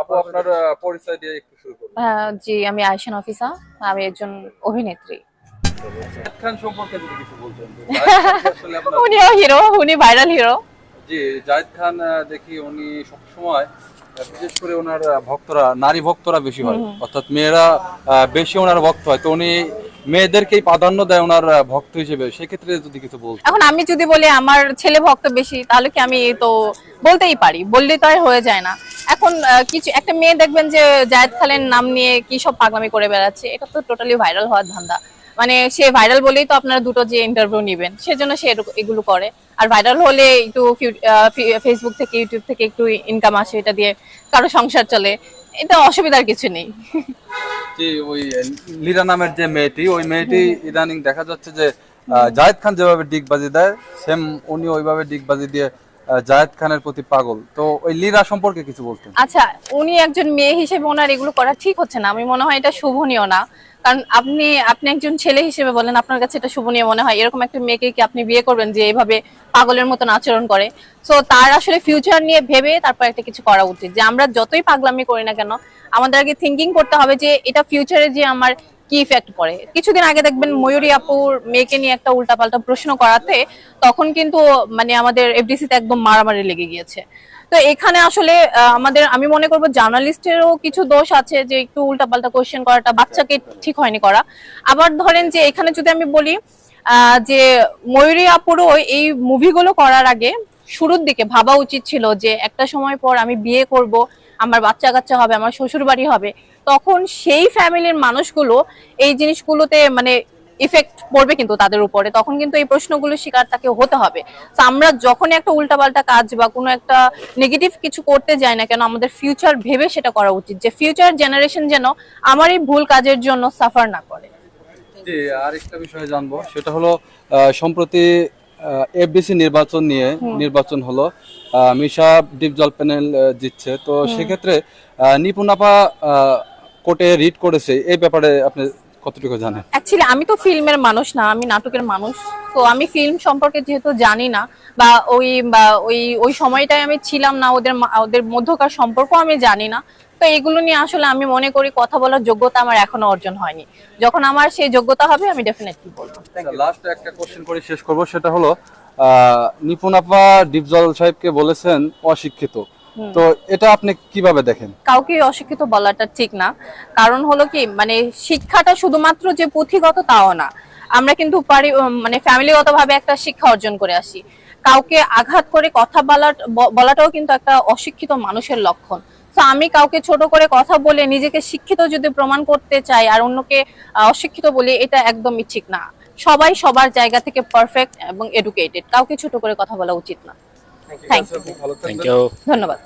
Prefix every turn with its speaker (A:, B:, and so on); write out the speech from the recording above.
A: আপু আপনার পরিচয় দিয়ে একটু শুরু করুন।
B: জি আমি আয়শান অফিসা আমি একজন অভিনেত্রী।
A: জায়েদ খান সম্পর্কে যদি কিছু বলতেন। তো জায়েদ খানকে আসলে আপনার
B: উনিও হিরো উনি ভাইরাল হিরো।
A: জি জায়েদ খান দেখি উনি সবসময় বিশেষ করে ওনার ভক্তরা নারী ভক্তরা বেশি হয়। অর্থাৎ মেয়েরা বেশি ওনার ভক্ত হয়। তো উনি মেয়েদেরকেই প্রাধান্য দেয় ওনার ভক্ত হিসেবে। সেক্ষেত্রে যদি কিছু বলতেন
B: এখন আমি যদি বলি, আমার ছেলে ভক্ত বেশি, তাহলে কি আমি তো বলতেই পারি? বললে তো আর হয়ে যায় না। এখন কিছু, একটা মেয়ে দেখবেন যে জায়েদ খানের নাম নিয়ে কি সব পাগলামি করে বেড়াচ্ছে, এটা তো টোটালি ভাইরাল হওয়ার ধান্দা। মানে সে ভাইরাল বলেই তো আপনারা দুটো যে ইন্টারভিউ নেবেন, সেজন্য সে এগুলো করে। আর ভাইরাল হলে একটু ফেসবুক থেকে ইউটিউব থেকে একটু ইনকাম আসে, এটা দিয়ে কারও সংসার চলে। এটা অসুবিধার কিছু নেই।
A: জি ওই লীরা নামের যে মেয়েটি ওই মেয়েটি ইদানিং দেখা যাচ্ছে যে জায়েদ খান যেভাবে ডিগবাজি দেয় সেম উনি ওইভাবে ডিগবাজি দিয়ে জাহেদ জায়েদ খানের প্রতি পাগল। তো ওই লীরা সম্পর্কে কিছু বলতেন।
B: আচ্ছা উনি একজন মেয়ে হিসেবে ওনার এগুলো করা ঠিক হচ্ছে না। আমি মনে হয় এটা শুভনীয় না। কারণ আপনি আপনি একজন ছেলে হিসেবে বলেন, আপনার কাছে এটা শুভনীয় মনে হয়। এরকম একটা মেয়েকে কি আপনি বিয়ে করবেন যে এইভাবে পাগলের মতন আচরণ করে? সো তার আসলে ফিউচার নিয়ে ভেবে তারপর একটা কিছু করা উচিত। যে আমরা যতই পাগলামি করি না কেন, আমাদের আগে থিঙ্কিং করতে হবে যে এটা ফিউচারে যে আমার কি ইফেক্ট পড়ে। কিছুদিন আগে দেখবেন ময়ূরী আপুর মেয়েকে নিয়ে একটা উল্টাপাল্টা প্রশ্ন করাতে, তখন কিন্তু মানে আমাদের এফডিসিতে একদম মারামারি লেগে গিয়েছে। তো এখানে আসলে আমাদের, আমি মনে করব জার্নালিস্টেরও কিছু দোষ আছে যে একটু উল্টাপাল্টা কোয়েশ্চেন করাটা বাচ্চাকে ঠিক হয়নি করা। আবার ধরেন যে এখানে যদি আমি বলি যে ময়ূরী আপুরও এই মুভিগুলো করার আগে শুরুর দিকে ভাবা উচিত ছিল যে একটা সময় পর আমি বিয়ে করব, আমার বাচ্চা কাচ্চা হবে, আমার শ্বশুর বাড়ি হবে। তখন সেই ফ্যামিলির মানুষগুলো এই জিনিসগুলোতে মানে ইফেক্ট পড়বে কিন্তু তাদের উপরে। তখন কিন্তু এই প্রশ্নগুলো শিকার তাকে হতে হবে। তো আমরা যখনই একটা উল্টাপাল্টা কাজ বা কোনো একটা নেগেটিভ কিছু করতে যাই না কেন আমাদের ফিউচার ভেবে সেটা করা উচিত। যে ফিউচার জেনারেশন যেন আমার এই ভুল কাজের জন্য সাফার না করে।
A: আরেকটা বিষয় জানব। সেটা হলো সম্প্রতি এফবিসি নির্বাচন নিয়ে নির্বাচন হলো মিশা ডিপ জল প্যানেল জিতছে। তো সেক্ষেত্রে আহ, নিপুণ কোর্টে রিট করেছে। এই ব্যাপারে আপনি কতটুকু জানেন?
B: অ্যাকচুয়ালি আমি তো ফিল্মের মানুষ না আমি নাটকের মানুষ। তো আমি ফিল্ম সম্পর্কে যেহেতু জানি না বা ওই বা ওই ওই সময়টায় আমি ছিলাম না ওদের মা- ওদের মধ্যকার সম্পর্ক আমি জানি না। তো এগুলো নিয়ে আসলে আমি মনে করি কথা বলার যোগ্যতা আমার এখনও অর্জন হয়নি। যখন আমার সেই যোগ্যতা হবে আমি ডেফিনেটলি বলব।
A: লাস্ট একটা কোশ্চেন করে শেষ করব সেটা হলো নিপুণ আপা ডিপজল সাহেবকে বলেছেন অশিক্ষিত। তো এটা আপনি কীভাবে দেখেন?
B: কাউকে অশিক্ষিত বলাটা ঠিক না। কারণ হলো কি মানে শিক্ষাটা শুধুমাত্র যে পুঁথিগত তাও না। আমরা কিন্তু পারি মানে ফ্যামিলিগত ভাবে একটা শিক্ষা অর্জন করে আসি। কাউকে আঘাত করে কথা বলা বলাটাও কিন্তু একটা অশিক্ষিত মানুষের লক্ষণ। তো আমি কাউকে ছোট করে কথা বলে নিজেকে শিক্ষিত যদি প্রমাণ করতে চাই আর অন্যকে অশিক্ষিত বলি এটা একদমই ঠিক না। সবাই সবার জায়গা থেকে পারফেক্ট এবং এডুকেটেড কাউকে ছোট করে কথা বলা উচিত না। থ্যাংক ইউ
A: ভালো
C: থ্যাংক ইউ
B: ধন্যবাদ।